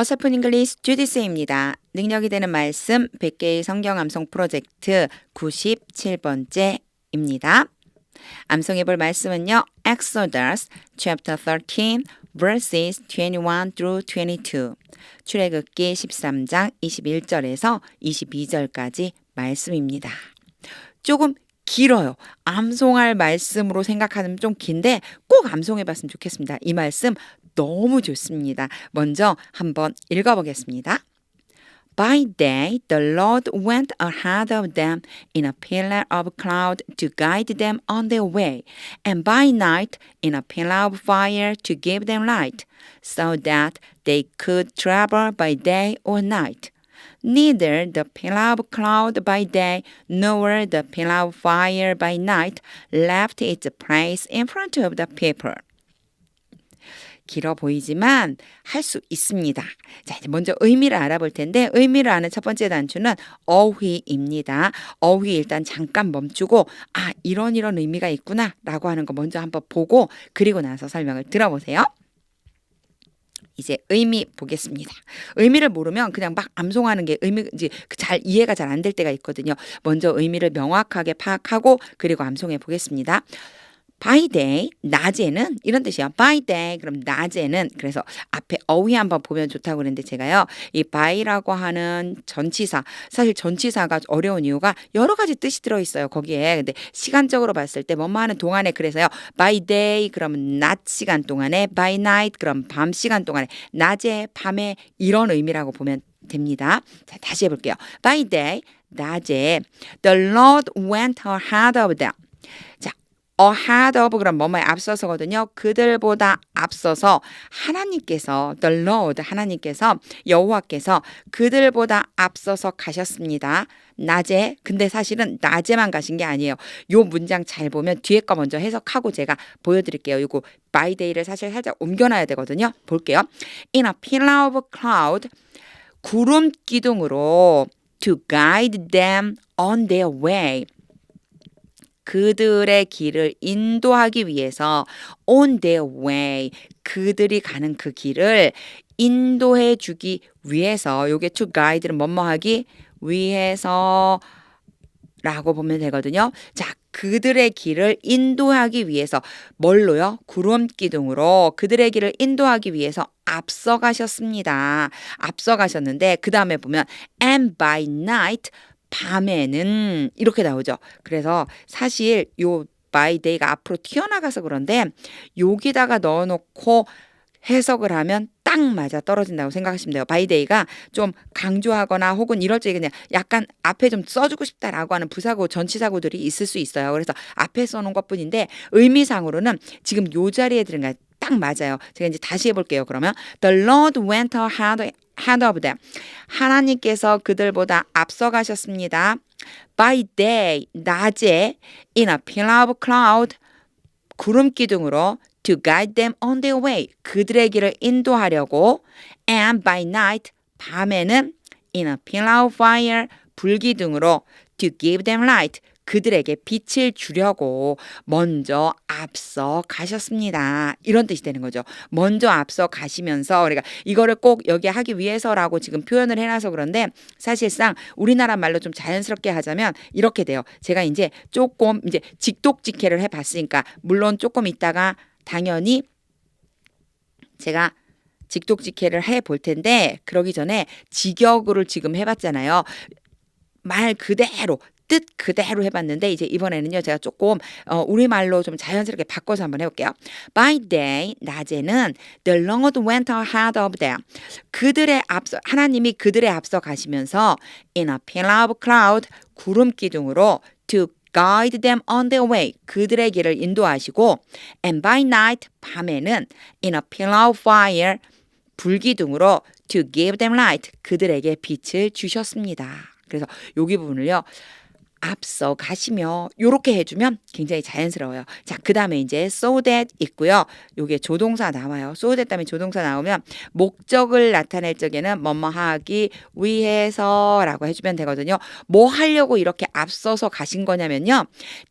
어설픈 잉글리시 주디스입니다. 능력이 되는 말씀 100개의 성경 암송 프로젝트 97번째입니다. 암송해 볼 말씀은요. Exodus chapter 13 verses 21 through 22. 출애굽기 13장 21절에서 22절까지 말씀입니다. 조금 길어요. 암송할 말씀으로 생각하면 좀 긴데 꼭 암송해 봤으면 좋겠습니다. 이 말씀 너무 좋습니다. 먼저 한번 읽어보겠습니다. By day, the Lord went ahead of them in a pillar of cloud to guide them on their way, and by night in a pillar of fire to give them light, so that they could travel by day or night. Neither the pillar of cloud by day nor the pillar of fire by night left its place in front of the people. 길어 보이지만 할 수 있습니다. 자, 이제 먼저 의미를 알아볼 텐데 의미를 아는 첫 번째 단추는 어휘입니다. 어휘 일단 잠깐 멈추고 아, 이런 이런 의미가 있구나라고 하는 거 먼저 한번 보고 그리고 나서 설명을 들어보세요. 이제 의미 보겠습니다. 의미를 모르면 그냥 막 암송하는 게 의미 이제 그잘 이해가 잘 안 될 때가 있거든요. 먼저 의미를 명확하게 파악하고 그리고 암송해 보겠습니다. By day 낮에는 이런 뜻이야. by day 그럼 낮에는 그래서 앞에 어휘 한번 보면 좋다고 그랬는데 제가요. 이 by라고 하는 전치사 사실 전치사가 어려운 이유가 여러 가지 뜻이 들어 있어요. 거기에. 근데 시간적으로 봤을 때 뭐뭐 하는 동안에 그래서요. by day 그러면 낮 시간 동안에 by night 그럼 밤 시간 동안에 낮에 밤에 이런 의미라고 보면 됩니다. 자, 다시 해 볼게요. by day 낮에 the Lord went ahead of them. 자, ahead of 그럼 뭐뭐에 앞서서거든요. 그들보다 앞서서 하나님께서 the Lord 하나님께서 여호와께서 그들보다 앞서서 가셨습니다. 낮에 근데 사실은 낮에만 가신 게 아니에요. 요 문장 잘 보면 뒤에 거 먼저 해석하고 제가 보여드릴게요. 이거 by day를 사실 살짝 옮겨놔야 되거든요. 볼게요. In a pillar of cloud 구름 기둥으로 to guide them on their way. 그들의 길을 인도하기 위해서 on their way 그들이 가는 그 길을 인도해 주기 위해서 요게 to guide는 뭐뭐 하기 위해서 라고 보면 되거든요. 자, 그들의 길을 인도하기 위해서 뭘로요? 구름 기둥으로 그들의 길을 인도하기 위해서 앞서 가셨습니다. 앞서 가셨는데 그 다음에 보면 and by night 밤에는 이렇게 나오죠. 그래서 사실 요 day가 앞으로 튀어나가서 그런데 여기다가 넣어놓고 해석을 하면 딱 맞아 떨어진다고 생각하시면 돼요. 바이데이가 좀 강조하거나 혹은 이럴 적에 그냥 약간 앞에 좀 써주고 싶다라고 하는 부사고 전치사고들이 있을 수 있어요. 그래서 앞에 써놓은 것뿐인데 의미상으로는 지금 요 자리에 들은 게 딱 맞아요. 제가 이제 다시 해볼게요. 그러면 The Lord went ahead them. 하나님께서 그들보다 앞서 가셨습니다. By day, 낮에 in a pillar of cloud, 구름 기둥으로 to guide them on their way, 그들의 길을 인도하려고 and by night, 밤에는 in a pillar of fire, 불기둥으로 to give them light, 그들에게 빛을 주려고 먼저 앞서 가셨습니다. 이런 뜻이 되는 거죠. 먼저 앞서 가시면서 그러니까 이거를 꼭 여기 하기 위해서라고 지금 표현을 해놔서 그런데 사실상 우리나라 말로 좀 자연스럽게 하자면 이렇게 돼요. 제가 이제 조금 이제 직독직해를 해봤으니까 물론 조금 있다가 당연히 제가 직독직해를 해 볼 텐데 그러기 전에 직역으로 지금 해봤잖아요. 말 그대로 뜻 그대로 해봤는데 이제 이번에는요 제가 조금 어, 우리말로 좀 자연스럽게 바꿔서 한번 해볼게요. By day 낮에는 the Lord went ahead of them. 그들의 앞서 하나님이 그들의 앞서 가시면서 in a pillar of cloud 구름 기둥으로 to guide them on their way 그들의 길을 인도하시고 and by night 밤에는 in a pillar of fire 불기둥으로 to give them light 그들에게 빛을 주셨습니다. 그래서 여기 부분을요. 앞서 가시며 요렇게 해주면 굉장히 자연스러워요. 자, 그 다음에 이제 so that 있고요. 요게 조동사 나와요. so that 다음에 조동사 나오면 목적을 나타낼 적에는 뭐뭐 하기 위해서 라고 해주면 되거든요. 뭐 하려고 이렇게 앞서서 가신 거냐면요.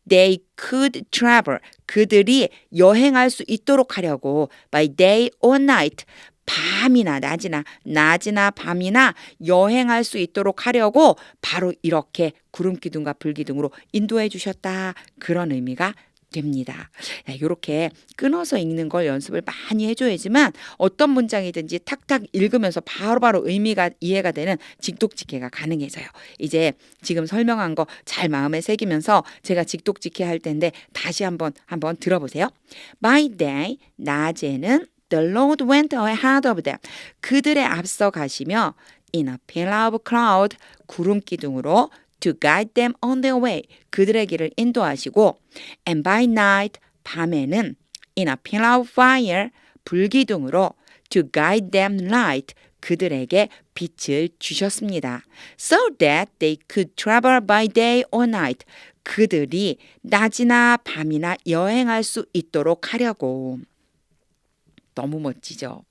They could travel. 그들이 여행할 수 있도록 하려고 by day or night. 밤이나 낮이나 낮이나 밤이나 여행할 수 있도록 하려고 바로 이렇게 구름 기둥과 불 기둥으로 인도해 주셨다. 그런 의미가 됩니다. 이렇게 끊어서 읽는 걸 연습을 많이 해줘야지만 어떤 문장이든지 탁탁 읽으면서 바로바로 의미가 이해가 되는 직독직해가 가능해져요. 이제 지금 설명한 거 잘 마음에 새기면서 제가 직독직해 할 텐데 다시 한번 한번 들어보세요. By day 낮에는 The Lord went ahead of them. 그들의 앞서 가시며 in a pillar of cloud 구름 기둥으로 to guide them on their way. 그들의 길을 인도하시고 and by night 밤에는 in a pillar of fire 불기둥으로 to guide them light 그들에게 빛을 주셨습니다. So that they could travel by day or night. 그들이 낮이나 밤이나 여행할 수 있도록 하려고. 너무 멋지죠.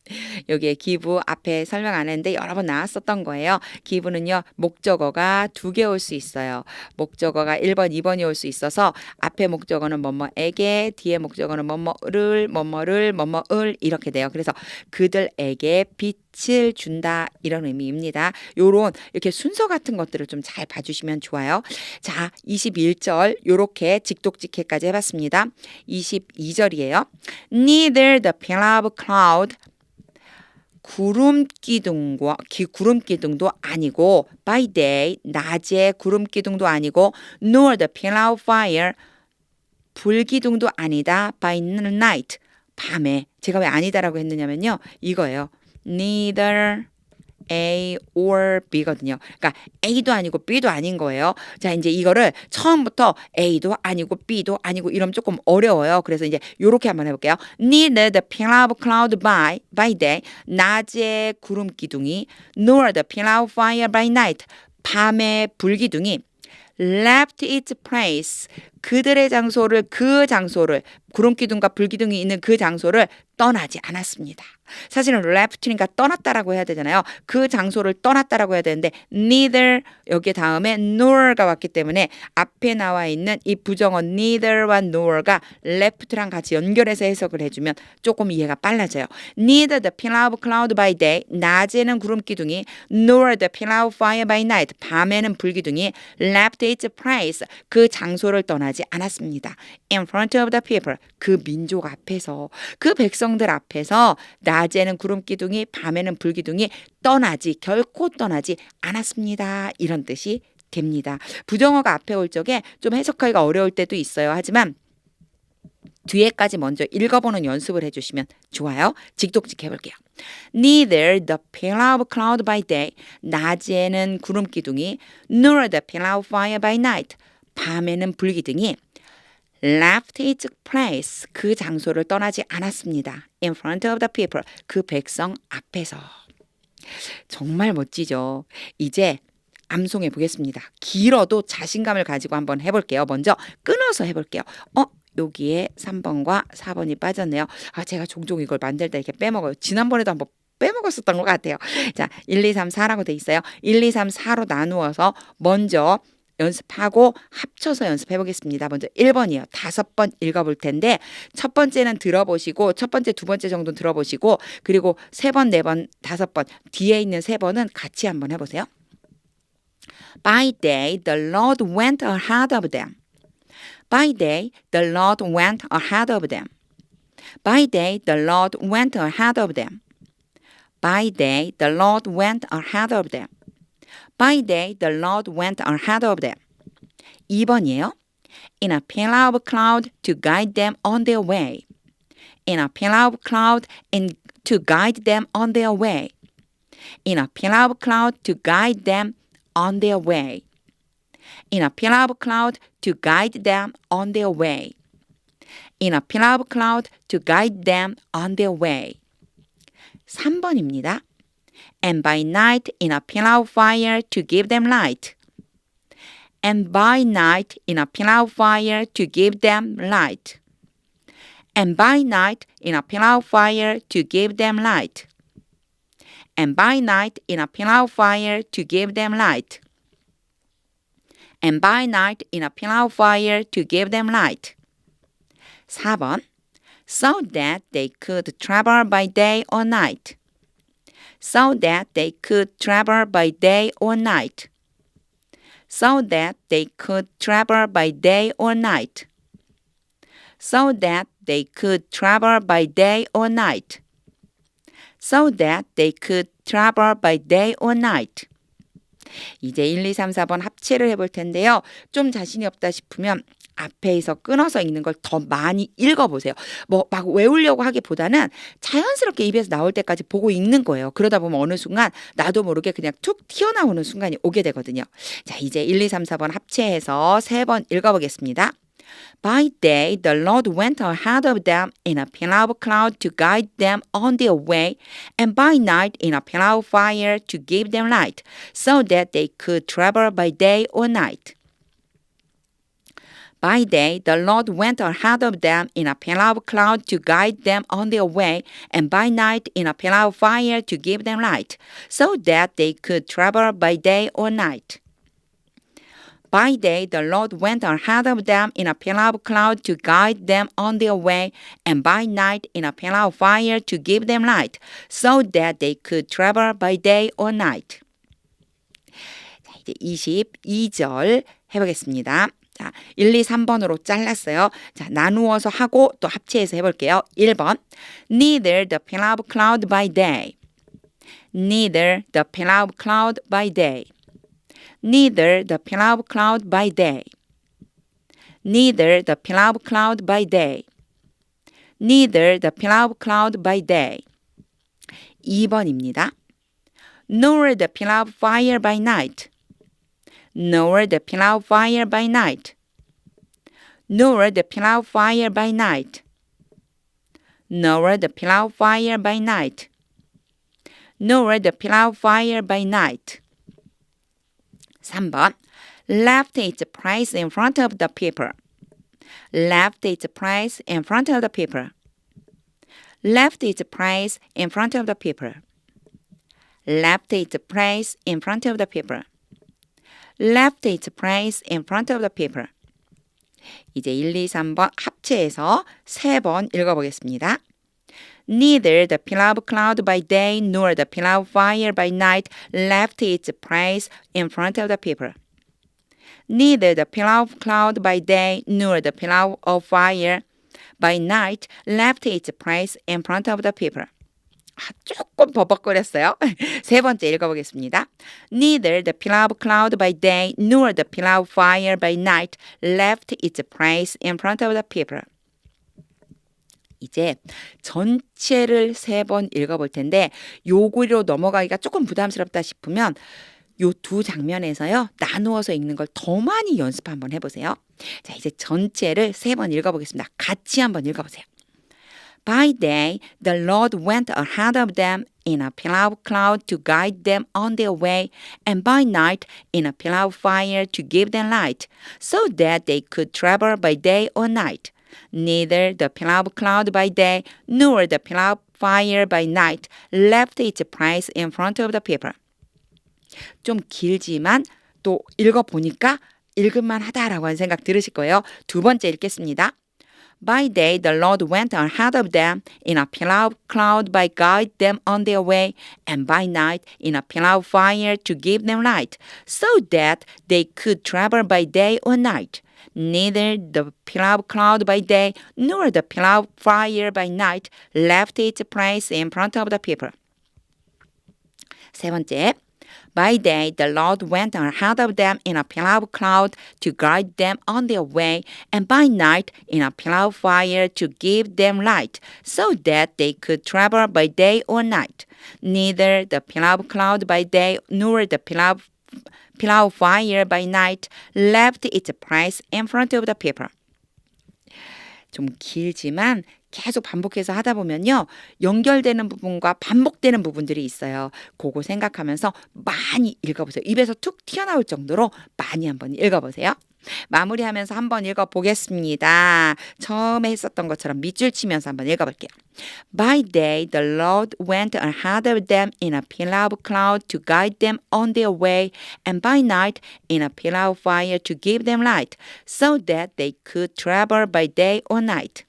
여기에 기부 앞에 설명 안 했는데 여러 번 나왔었던 거예요. 기부는요, 목적어가 두 개 올 수 있어요. 목적어가 1번, 2번이 올 수 있어서 앞에 목적어는 뭐뭐에게, 뒤에 목적어는 뭐뭐를, 뭐뭐를, 뭐뭐을 이렇게 돼요. 그래서 그들에게 빛을 준다 이런 의미입니다. 요런 이렇게 순서 같은 것들을 좀 잘 봐주시면 좋아요. 자, 21절 요렇게 직독직해까지 해봤습니다. 22절이에요. Neither the pillar of cloud 구름 기둥과 기, 구름 기둥도 아니고 by day 낮에 구름 기둥도 아니고 nor the pillar of fire 불 기둥도 아니다 by night 밤에 제가 왜 아니다라고 했느냐면요 이거예요 neither A or B거든요. 그러니까 A도 아니고 B도 아닌 거예요. 자, 이제 이거를 처음부터 A도 아니고 B도 아니고 이러면 조금 어려워요. 그래서 이제 요렇게 한번 해볼게요. Neither the pillar of cloud by, by day, 낮에 구름 기둥이, nor the pillar of fire by night, 밤의 불기둥이 left its place. 그들의 장소를 그 장소를 구름 기둥과 불 기둥이 있는 그 장소를 떠나지 않았습니다. 사실은 left니까 떠났다라고 해야 되잖아요. 그 장소를 떠났다라고 해야 되는데 neither 여기 다음에 nor가 왔기 때문에 앞에 나와 있는 이 부정어 neither와 nor가 left랑 같이 연결해서 해석을 해주면 조금 이해가 빨라져요. neither the pillar of cloud by day 낮에는 구름 기둥이 nor the pillar of fire by night 밤에는 불 기둥이 left its place 그 장소를 떠나 지 않았습니다. in front of the people 그 민족 앞에서 그 백성들 앞에서 낮에는 구름 기둥이 밤에는 불 기둥이 떠나지 결코 떠나지 않았습니다. 이런 뜻이 됩니다. 부정어가 앞에 올 적에 좀 해석하기가 어려울 때도 있어요. 하지만 뒤에까지 먼저 읽어보는 연습을 해주시면 좋아요. 직독직 해볼게요. Neither the pillar of cloud by day, 낮에는 구름 기둥이, nor the pillar of fire by night, 밤에는 불기둥이 left its place 그 장소를 떠나지 않았습니다. in front of the people 그 백성 앞에서 정말 멋지죠. 이제 암송해 보겠습니다. 길어도 자신감을 가지고 한번 해볼게요. 먼저 끊어서 해볼게요. 어? 여기에 3번과 4번이 빠졌네요. 아, 제가 종종 이걸 만들 때 이렇게 빼먹어요. 지난번에도 한번 빼먹었었던 것 같아요. 자, 1, 2, 3, 4라고 돼 있어요. 1, 2, 3, 4로 나누어서 먼저 연습하고 합쳐서 연습해 보겠습니다. 먼저 1번이요. 다섯 번 읽어 볼 텐데 첫 번째는 들어보시고 첫 번째, 두 번째 정도 들어보시고 그리고 세 번, 네 번, 다섯 번 뒤에 있는 세 번은 같이 한번 해 보세요. By day the Lord went ahead of them. By day the Lord went ahead of them. By day the Lord went ahead of them. By day the Lord went ahead of them. By day the Lord went ahead of them. 2번이에요. In a pillar of cloud to guide them on their way. In a pillar of cloud and to guide them on their way. In a pillar of cloud to guide them on their way. In a pillar of cloud to guide them on their way. In a pillar of cloud to guide them on their way. 3번입니다. And by night in a pillar of fire to give them light. And by night in a pillar of fire to give them light. And by night in a pillar of fire to give them light. And by night in a pillar of fire to give them light. And by night in a pillar of fire to give them light. 4번. So that they could travel by day or night. So that they could travel by day or night. So that they could travel by day or night. So that they could travel by day or night. So that they could travel by day or night. 이제 1, 2, 3, 4번 합체를 해볼 텐데요. 좀 자신이 없다 싶으면 앞에서 끊어서 읽는 걸 더 많이 읽어보세요. 뭐 막 외우려고 하기보다는 자연스럽게 입에서 나올 때까지 보고 읽는 거예요. 그러다 보면 어느 순간 나도 모르게 그냥 툭 튀어나오는 순간이 오게 되거든요. 자, 이제 1, 2, 3, 4번 합체해서 세 번 읽어보겠습니다. By day, the Lord went ahead of them in a pillar of cloud to guide them on their way, and by night in a pillar of fire to give them light, so that they could travel by day or night. By day, the Lord went ahead of them in a pillar of cloud to guide them on their way, and by night in a pillar of fire to give them light, so that they could travel by day or night. By day, the Lord went ahead of them in a pillar of cloud to guide them on their way, and by night in a pillar of fire to give them light, so that they could travel by day or night. 자, 이제 22절 해보겠습니다. 자, 1, 2, 3번으로 잘랐어요. 자, 나누어서 하고 또 합체해서 해볼게요. 1번. Neither the pillar of cloud by day. Neither the pillar of cloud by day. Neither the pillar of cloud by day. Neither the pillar of cloud by day. Neither the pillar of cloud by day. 2번입니다. Nor the pillar of fire by night. Nor the pillar of fire by night. Nor the pillar of fire by night. Nor the pillar of fire by night. Nor the pillar of fire by night. 3번. Left its price in front of the people. Left its price in front of the people. Left its price in front of the people. Left its price in front of the people Left its price in front of the people. 이제 1, 2, 3번 합체해서 세 번 읽어보겠습니다. Neither the pillar of cloud by day nor the pillar of fire by night left its praise in front of the people. Neither the pillar of cloud by day nor the pillar of fire by night left its praise in front of the people. 아, 조금 버벅거렸어요. 세 번째 읽어보겠습니다. Neither the pillar of cloud by day nor the pillar of fire by night left its praise in front of the people. 이제 전체를 세 번 읽어볼 텐데 요구로 넘어가기가 조금 부담스럽다 싶으면 요 두 장면에서요 나누어서 읽는 걸 더 많이 연습 한번 해보세요. 자 이제 전체를 세 번 읽어보겠습니다. 같이 한번 읽어보세요. By day, the Lord went ahead of them in a pillar of cloud to guide them on their way, and by night in a pillar of fire to give them light, so that they could travel by day or night. Neither the pillar of cloud by day nor the pillar of fire by night left its place in front of the people. 좀 길지만 또 읽어보니까 읽을만 하다라고 하는 생각 들으실 거예요. 두 번째 읽겠습니다. By day the Lord went ahead of them in a pillar of cloud by guide them on their way, and by night in a pillar of fire to give them light, so that they could travel by day or night. Neither the pillar of cloud by day nor the pillar of fire by night left its place in front of the people. 세 번째. By day, the Lord went ahead of them in a pillar of cloud to guide them on their way, and by night in a pillar of fire to give them light, so that they could travel by day or night. Neither the pillar of cloud by day nor the pillar of, pillar of fire by night left its place in front of the people. 좀 길지만 계속 반복해서 하다 보면요. 연결되는 부분과 반복되는 부분들이 있어요. 그거 생각하면서 많이 읽어보세요. 입에서 툭 튀어나올 정도로 많이 한번 읽어보세요. 마무리하면서 한번 읽어보겠습니다. 처음에 했었던 것처럼 밑줄 치면서 한번 읽어볼게요. By day the Lord went ahead of them in a pillar of cloud to guide them on their way, and by night in a pillar of fire to give them light, so that they could travel by day or night.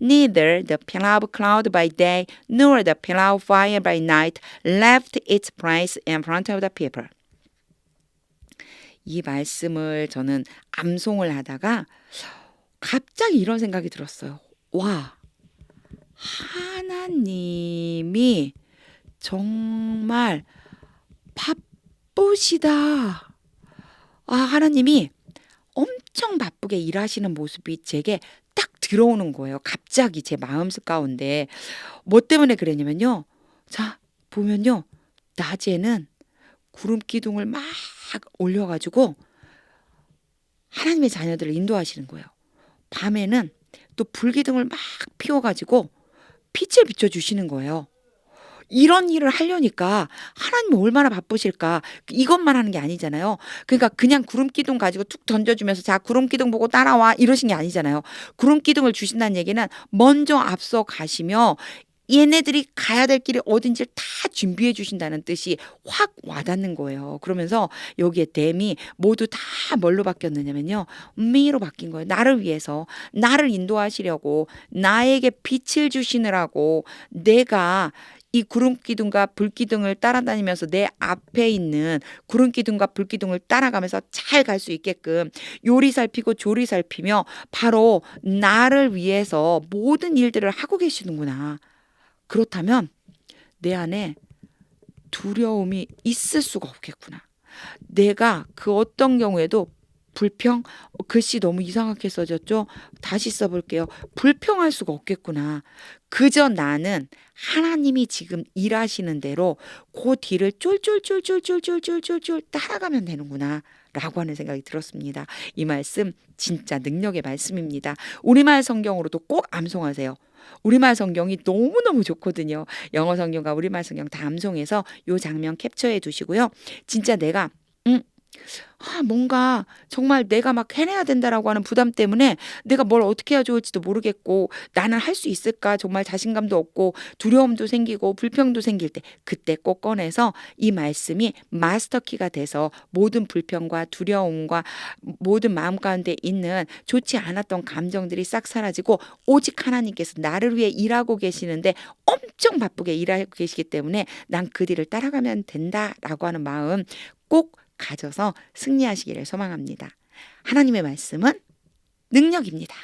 Neither the pillar of cloud by day nor the pillar of fire by night left its place in front of the people. 이 말씀을 저는 암송을 하다가 갑자기 이런 생각이 들었어요. 와, 하나님이 정말 바쁘시다. 아, 하나님이 엄청 바쁘게 일하시는 모습이 제게 딱 들어오는 거예요. 갑자기 제 마음속 가운데. 뭐 때문에 그랬냐면요. 자, 보면요. 낮에는 구름 기둥을 막 올려가지고 하나님의 자녀들을 인도하시는 거예요. 밤에는 또 불기둥을 막 피워가지고 빛을 비춰주시는 거예요. 이런 일을 하려니까 하나님이 얼마나 바쁘실까 이것만 하는 게 아니잖아요. 그러니까 그냥 구름 기둥 가지고 툭 던져주면서 자 구름 기둥 보고 따라와 이러신 게 아니잖아요. 구름 기둥을 주신다는 얘기는 먼저 앞서 가시며 얘네들이 가야 될 길이 어딘지를 다 준비해 주신다는 뜻이 확 와닿는 거예요. 그러면서 여기에 댐이 모두 다 뭘로 바뀌었느냐면요. 미로 바뀐 거예요. 나를 위해서 나를 인도하시려고 나에게 빛을 주시느라고 내가 이 구름 기둥과 불 기둥을 따라다니면서 내 앞에 있는 구름 기둥과 불 기둥을 따라가면서 잘 갈 수 있게끔 요리 살피고 조리 살피며 바로 나를 위해서 모든 일들을 하고 계시는구나. 그렇다면 내 안에 두려움이 있을 수가 없겠구나. 내가 그 어떤 경우에도 불평 어, 글씨 너무 이상하게 써졌죠. 다시 써볼게요. 불평할 수가 없겠구나. 그저 나는 하나님이 지금 일하시는 대로 그 뒤를 쫄쫄쫄쫄쫄쫄쫄쫄쫄 따라가면 되는구나. 라고 하는 생각이 들었습니다. 이 말씀 진짜 능력의 말씀입니다. 우리말 성경으로도 꼭 암송하세요. 우리말 성경이 너무너무 좋거든요. 영어 성경과 우리말 성경 다 암송해서 요 장면 캡처해 두시고요. 진짜 내가 음 아, 뭔가 정말 내가 막 해내야 된다라고 하는 부담 때문에 내가 뭘 어떻게 해야 좋을지도 모르겠고 나는 할 수 있을까? 정말 자신감도 없고 두려움도 생기고 불평도 생길 때 그때 꼭 꺼내서 이 말씀이 마스터키가 돼서 모든 불평과 두려움과 모든 마음 가운데 있는 좋지 않았던 감정들이 싹 사라지고 오직 하나님께서 나를 위해 일하고 계시는데 엄청 바쁘게 일하고 계시기 때문에 난 그 뒤를 따라가면 된다라고 하는 마음 꼭 가져서 승리하시기를 소망합니다. 하나님의 말씀은 능력입니다.